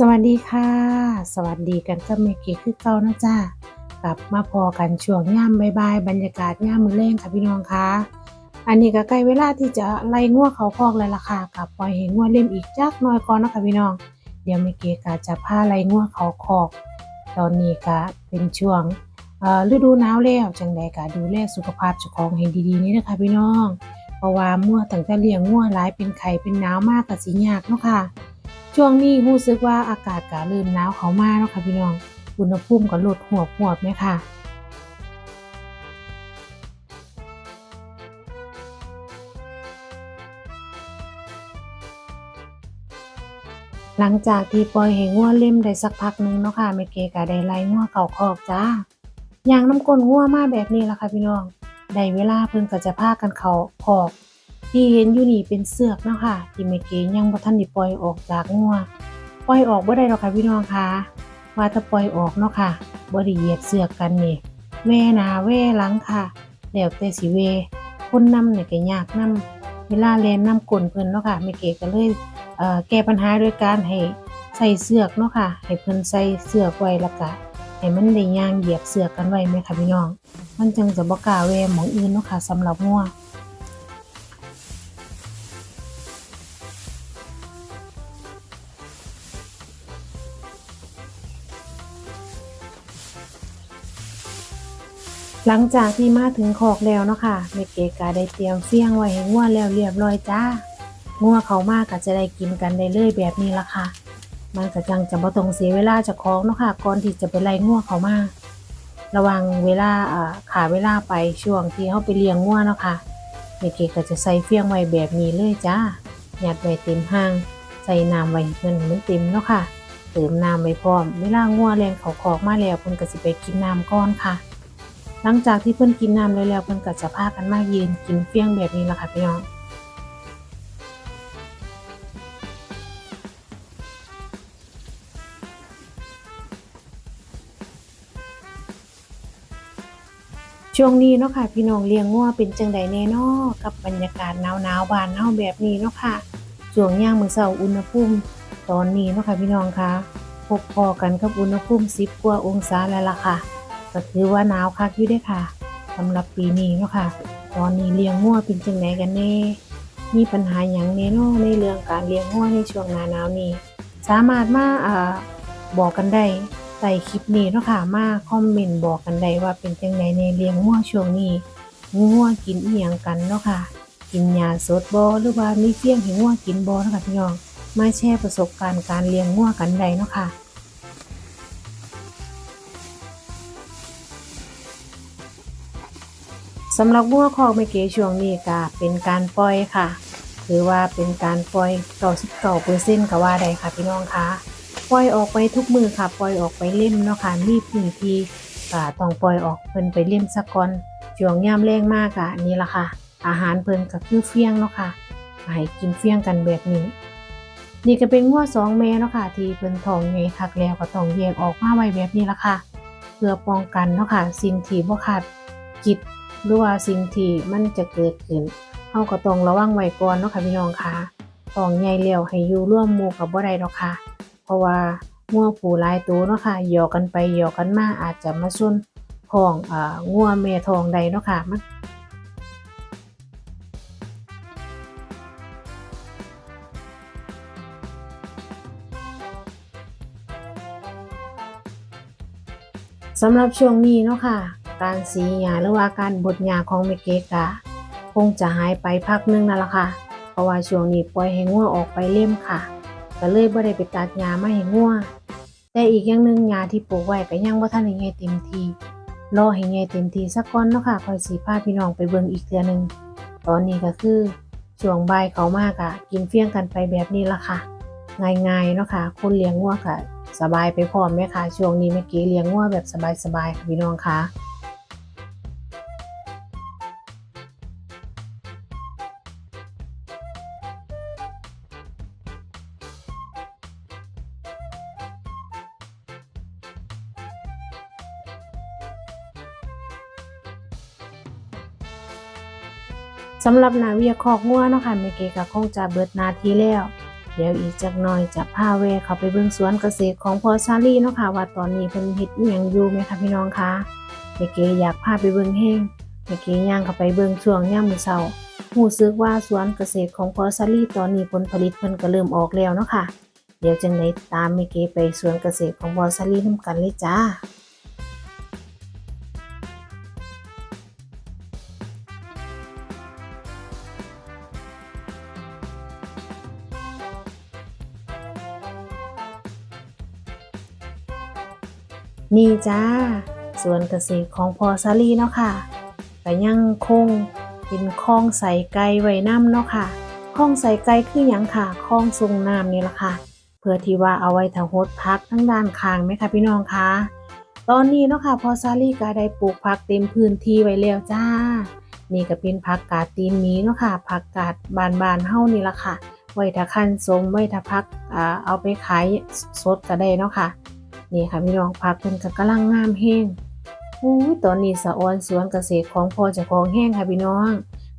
สวัสดีค่ะ สวัสดีกันกับเมเกคือเก่านะจ้ากลับมาพอกันช่วงย่ำบายๆบรรยากาศย่ำมือเล่งค่ะพี่น้องคะอันนี้ก็ใกล้เวลาที่จะไล่ง่วเขาคอกแล้วล่ะค่ะกับปล่อยให้ง่วเล่มอีกจักน้อยก่อนนะคะพี่น้อง เดี๋ยวเมเกก็จะพาไล่ง่วเขาคอก ตอนนี้ก็เป็นช่วงฤดูหนาวแล้วจังใดก็ดูแลสุขภาพเจ้าของให้ดีๆนี่นะคะพี่น้องเพราะว่าเมื่อตั้งแต่เลี้ยงง่วหลายเป็นไข่เป็นหนาวมากก็สิยากเนาะค่ะ ช่วงนี้รู้สึกว่าอากาศก็เริ่มหนาวเข้ามาแล้วค่ะพี่น้อง อุณหภูมิก็ลดหัวบหวบไหมค่ะหลังจากที่ปล่อยให้ง่วเล่มได้สักพักหนึงเนาะค่ะแม่เกก็ได้ไล่ง่วเข้าคอกจ้าอย่างน้ำก้นง่วมาแบบนี้ละค่ะพี่น้อง ได้เวลาเพิ่นก็จะพากันเขาคอก ที่เห็นอยู่นี่เป็นเสือกเนาะค่ะที่แม่เกยังบ่ทันได้ปล่อยออกจากงัวปล่อยออกบ่ได้หรอกค่ะพี่น้องค่ะว่าถ้าปล่อยออกเนาะค่ะบ่ได้เหยียบเสือกกันนี่แว่หนาแว่หลังค่ะแล้วแต่สิเวคนนำเนี่ยก็ยากนํเวลาแล่นนำกลนเพิ่นเนาะค่ะแม่เกก็เลยเแก้ปัญหาด้วยการให้ใส่เสือกเนาะค่ะ ให้เพิ่นใส่เสือกไว้ล้วก็ให้มันได้ย่างเหยียบเสือกกันไว้ไหมค่ะพี่น้อง มันจังจะบ่กล้าแว่หมองอื่นเนาะค่ะสำหรับงัว หลังจากที่มาถึงคอกแล้วเนาะค่ะแม่เกก็ได้เตรียมเฟี้ยงไว้ให้งัวแล้วเรียบร้อยจ้างัวเขามากก็จะได้กินกันได้เลยแบบนี้ละค่ะ มันก็จังจะบ่ต้องเสียเวลาเจากของเนาะค่ะก่อนที่จะไปไล่งัวเขามาระวังเวลาอ่าขาเวลาไปช่วงที่เขาไปเลี้ยงงัวเนาะค่ะแม่เกก็จะใส่เฟี้ยงไว้แบบนี้เลยจ้าหยัดไว้เต็มห้างใส่น้ำไว้เพิ่นให้มันเต็มเนาะค่ะเติมน้ำไว้พร้อมเวลางัวแรงเขาคอกมาแล้วเพิ่นก็สิไปกินน้ำก่อนค่ะ หลังจากที่เพิ่อนกินน้ำแล้วแล้วเพิ่นก็จะพากันมายืนกินเฟี้ยงแบบนี้ละค่ะพี่น้องช่วงนี้เนาะค่ะพี่น้องเลี้ยงงัวเป็นจังใดแน่นอกับบรรยากาศหนาวๆบานเฮาแบบนี้เนาะค่ะช่วงย่างมือเช้าอุณหภูมิ ตอนนี้เนาะค่ะพี่น้องคะพบพอกันกับอุณหภูมิ10กว่าองศาแล้วล่ะค่ะ ก็ถือว่าหนาวคักอยู่ด้อค่ะสำหรับปีนี้เนาะค่ะ ตอนนี้เลี้ยงงัวเป็นจังไดกันแน่ มีปัญหาหยังแน่เนาะในเรื่องการเลี้ยงงัวในช่วงหน้าหนาวนี้ สามารถมาอ่าบอกกันได้ใต้คลิปนี้เนาะค่ะมาคอมเมนต์บอกกันได้ว่าเป็นจังไดในเลี้ยงงัวช่วงนี้งัวกินอีหยังกันเนาะค่ะ กินยาสดบ่หรือว่ามีเฟี้ยงให้งัวกินบ่เนาะค่ะพี่น้องมาแชร์ประสบการณ์การเลี้ยงงัวกันได้เนาะค่ะ สำหรับวัวคอกเมเกช่วงนี้ก็เป็นการปล่อยค่ะถือว่าเป็นการปล่อย99เปอร์เซ็นต์ก็ว่าได้ค่ะพี่น้องคะปล่อยออกไปทุกมือค่ะ ปล่อยออกไปเล่มเนาะค่ะมีพื้นที่ก็ต้องปล่อยออกเพิ่นไปเล่มสักก่อนช่วงยามแรงมากอะนี่ละค่ะ อาหารเพิ่นก็คือเฟี้ยงเนาะค่ะให้กินเฟี้ยงกันแบบนี้ นี่ก็เป็นงัวสองแม่เนาะค่ะ ที่เพิ่นทองใหญ่คักแล้วก็ต้องแยกออกมาไว้แบบนี้ละค่ะ เพื่อป้องกันเนาะค่ะ สิ่งที่บ่คาดคิด หรือว่าสิ่งที่มันจะเกิดขึ้นเฮาก็ต้องระวังไว้ก่อนเนาะค่ะพี่น้องค่ะต้องใหญ่แล้วให้อยู่ร่วมหมู่กับบ่ได้ดอกค่ะ เพราะว่างัวผู้หลายตัวเนาะค่ะหยอกกันไปหยอกกันมาอาจจะมาชนท้องอ่างัวแม่ท้องใดเนาะค่ะมันสำหรับช่วงนี้เนาะค่ะ การสีหญ้าหรือว่าการบดหญ้าของเมเกกะคงจะหายไปพักหนึงนั่นละค่ะ เพราะว่าช่วงนี้ปล่อยให้งัวออกไปเล่มค่ะ ก็เลยบ่ได้ไปตัดหญ้ามาให้งัวแต่อีกอย่างหนึ่งหญ้าที่ปลูกไว้ก็ยังบ่ทันได้ใหญ่เต็มทีรอให้ใหญ่เต็มทีสักก่อนเนาะค่ะคอยสิพาพี่น้องไปเบิ่งอีกเทื่อนึงตอนนี้ก็คือช่วงบ่ายเขามากอะกินเฟี้ยงกันไปแบบนี้ละค่ะ ง่ายๆเนาะค่ะคนเลี้ยงงัวก็สบายไปพร้อมไหมคะช่วงนี้เมื่อกี้เลี้ยงงัวแบบสบายๆค่ะพี่น้องค่ะ สำหรับนาเวียคอกงัวเนาะค่ะแม่เกก็คงจะเบิดนาทีแล้ว เดี๋ยวอีกจักหน่อยจะพาแวเข้าไปเบิ่งสวนเกษตรของพอซาลี่เนาะค่ะว่าตอนนี้เพิ่นเฮ็ดอีหยังอยู่ไหมคะพี่น้องคะแม่เกอยากพาไปเบิ่งแห้งแม่เกย่างเข้าไปเบิ่งช่วงยามมื้อเช้ารู้สึกว่าสวนเกษตรของพอซาลี่ตอนนี้ผลผลิตเพิ่นก็เริ่มออกแล้วเนาะค่ะ เดี๋ยวจังไดตามแม่เกไปสวนเกษตรของพอซาลี่นํกันเลยจ้า นี่จ้าสวนเกษตรของพอซาลีเนาะค่ะก็ยังคงเป็นคลองใส่ไก่ไว้น้ำเนาะค่ะคลองใส่ไก่คือหยังค่ะคลองทรงน้ำนี่ละค่ะ เพื่อที่ว่าเอาไว้ถาหดพักทั้งด้านข้างไหมคะพี่น้องคะตอนนี้เนาะค่ะพอซาลีก็ได้ปลูกผักเต็มพื้นที่ไว้แล้วจ้า นี่ก็เป็นผักกาดตีนหมีเนาะค่ะผักกาดบานบานๆเฮานี่ละค่ะ ไว้ถ้าคันสมไว้ถ้าพักอเอาไปขายสดก็ได้เนาะค่ะ นี่ค่ะพี่น้องพักเพิ่นก็กำลังงามแห้งอู้ตอนนี้สะออนสวนเกษตรของพ่อเจ้าของแห้งค่ะพี่น้อง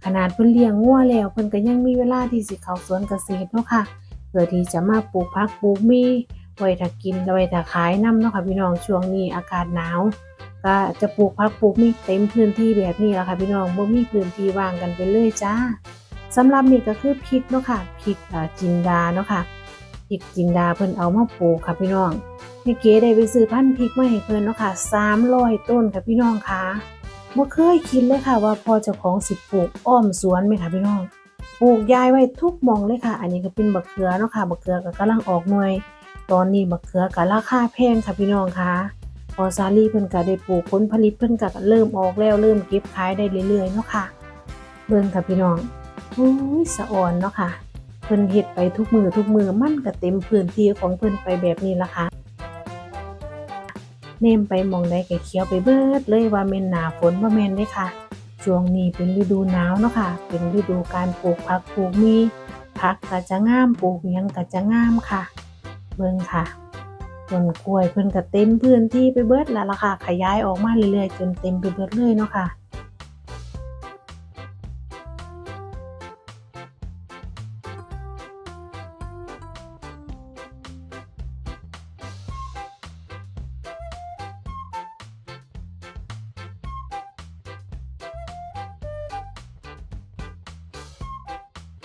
ขนาดเพิ่นเลี้ยงงัวแล้วเพิ่นก็ยังมีเวลาที่สิเข้าสวนเกษตรเนาะค่ะเพื่อที่จะมาปลูกผักปลูกมีไว้ถ้ากินไว้ถ้าขายนํเนาะค่ะพี่น้องช่วงนี้อากาศหนาว ก็จะปลูกผักปลูกมีเต็มพื้นที่แบบนี้แล่ะค่ะพี่น้องบ่มีพื้นที่ว่างกันไปเลยจ้าสำหรับนี่ก็คือพริกเนาะค่ะพริกจินดาเนาะค่ะพริกจินดาเพิ่นเอามาปลูกค่ะพี่น้อง พี่เก๋ได้ไปซื้อพันธุ์พริกมาให้เพิ่นเนาะค่ะ300ต้นค่ะพี่น้องค่ะบ่เคยคิดเลยค่ะว่าพอเจ้าของสิปลูกอ้อมสวนไหมค่ะพี่น้องปลูกยายไว้ทุกมองเลยค่ะ อันนี้ก็เป็นบักเขือเนาะค่ะบักเขือก็กำลังออกหน่วย ตอนนี้บักเขือก็ราคาแพงค่ะพี่น้องค่ะพอซาลี่เพิ่นก็ได้ปลูกผลผลิตเพิ่นก็เริ่มออกแล้วเริ่มเก็บขายได้เรื่อยๆเนาะค่ะ เบิ่งค่ะพี่น้องโอ้ยสะอ่อนเนาะค่ะ เพิ่นเฮ็ดไปทุกมือทุกมือมันก็เต็มพื้นที่ของเพิ่นไปแบบนี้ละค่ะ เนมไปมองใดก็เขียวไปเบิดเลยว่าเม่นหนาฝนบ่แม่นเด้ค่ะช่วงนี้เป็นฤดูหนาวเนาะค่ะ เป็นฤดูการปลูกผักปลูกมีผักก็จะงามปลูกหยังก็จะงามค่ะ เบิ่งค่ะต้นกล้วยเพิ่นก็เต็มพื้นที่ไปเบิดแล้วล่ะค่ะ ขยายออกมาเรื่อยๆจนเต็มไปเบิดเลยเนาะค่ะ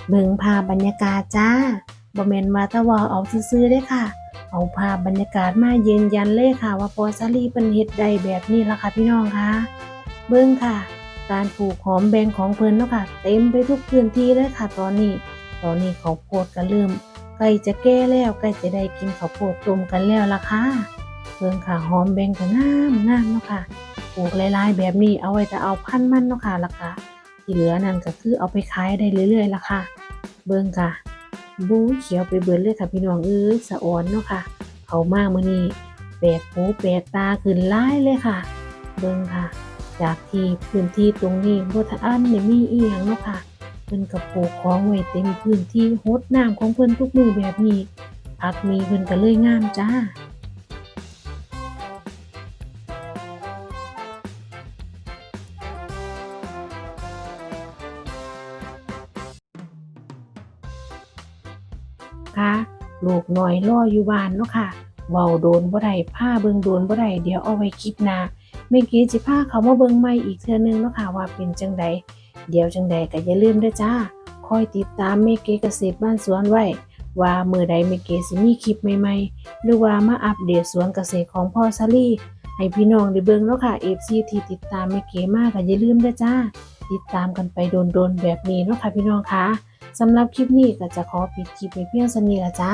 เบิ่งภาพบรรยากาศจ้าบ่แม่นว่าตะว่าเอาซื่อๆเด้ค่ะ เอาภาพบรรยากาศมายืนยันเลยค่ะ ว่าปอซาลีเพิ่นเฮ็ดได้แบบนี้ล่ะค่ะพี่น้องคะเบิ่งค่ะ การปลูกหอมแบงของเพิ่นเนาะค่ะ เต็มไปทุกพื้นที่เลยค่ะ ตอนนี้ ตอนนี้ขาวโพดก็เริ่มใกล้จะแก่แล้วใกล้จะได้กินข้าวโพดต้มกันแล้วล่ะค่ะเบิ่งค่ะหอมแบงก็งามงามเนาะค่ะปลูกหลายๆแบบนี้เอาไว้แต่เอาพันธุ์มันเนาะค่ะแล้วก็ ที่เหลือนั่นก็คือเอาไปขายได้เรื่อยๆล่ะค่ะ เบิ่งค่ะบูเขียวไปเบิดเลยค่ะพี่น้องเอ้ยสะอ่อนเนาะค่ะเขามากมื้อนี้แปลกหูแปลกตาขึ้นหลายเลยค่ะ เบิ่งค่ะ จากที่พื้นที่ตรงนี้บ่ทันอันนี่มีอีหยังเนาะค่ะเพิ่นก็ปลูกของไว้เต็มพื้นที่รดน้ำของเพิ่นทุกมือแบบนี้ผักมีเพิ่นก็เลยงามจ้า ลูกน้อยรออยู่บ้านเนาะค่ะเว้าโดนบ่ได้ผ้าเบิงโดนบ่ได้เดี๋ยวเอาไว้คลิปหน้าแม่เก๋สิพาเขามาเบิงใหม่อีกเทื่อนึงเนาะค่ะว่าเป็นจังใดเดี๋ยวจังใดก็อย่าลืมด้อจ้า คอยติดตามแม่เกเกษตรบ้านสวนไว้ ว่าเมื้อใดแม่เกสิมีคลิปใหม่ๆ หรือว่ามาอัปเดตสวนเกษตรของพ่อซาลี่ให้พี่น้องได้เบิ่งเนาะค่ะ FC ที่ติดตามแม่เกมากก็อย่าลืมด้อจ้า ติดตามกันไปโดนๆแบบนี้เนาะค่ะพี่น้องค่ะ สำหรับคลิปนี้ก็จะขอปิดคลิปไปเพียงสนี้ละจ้า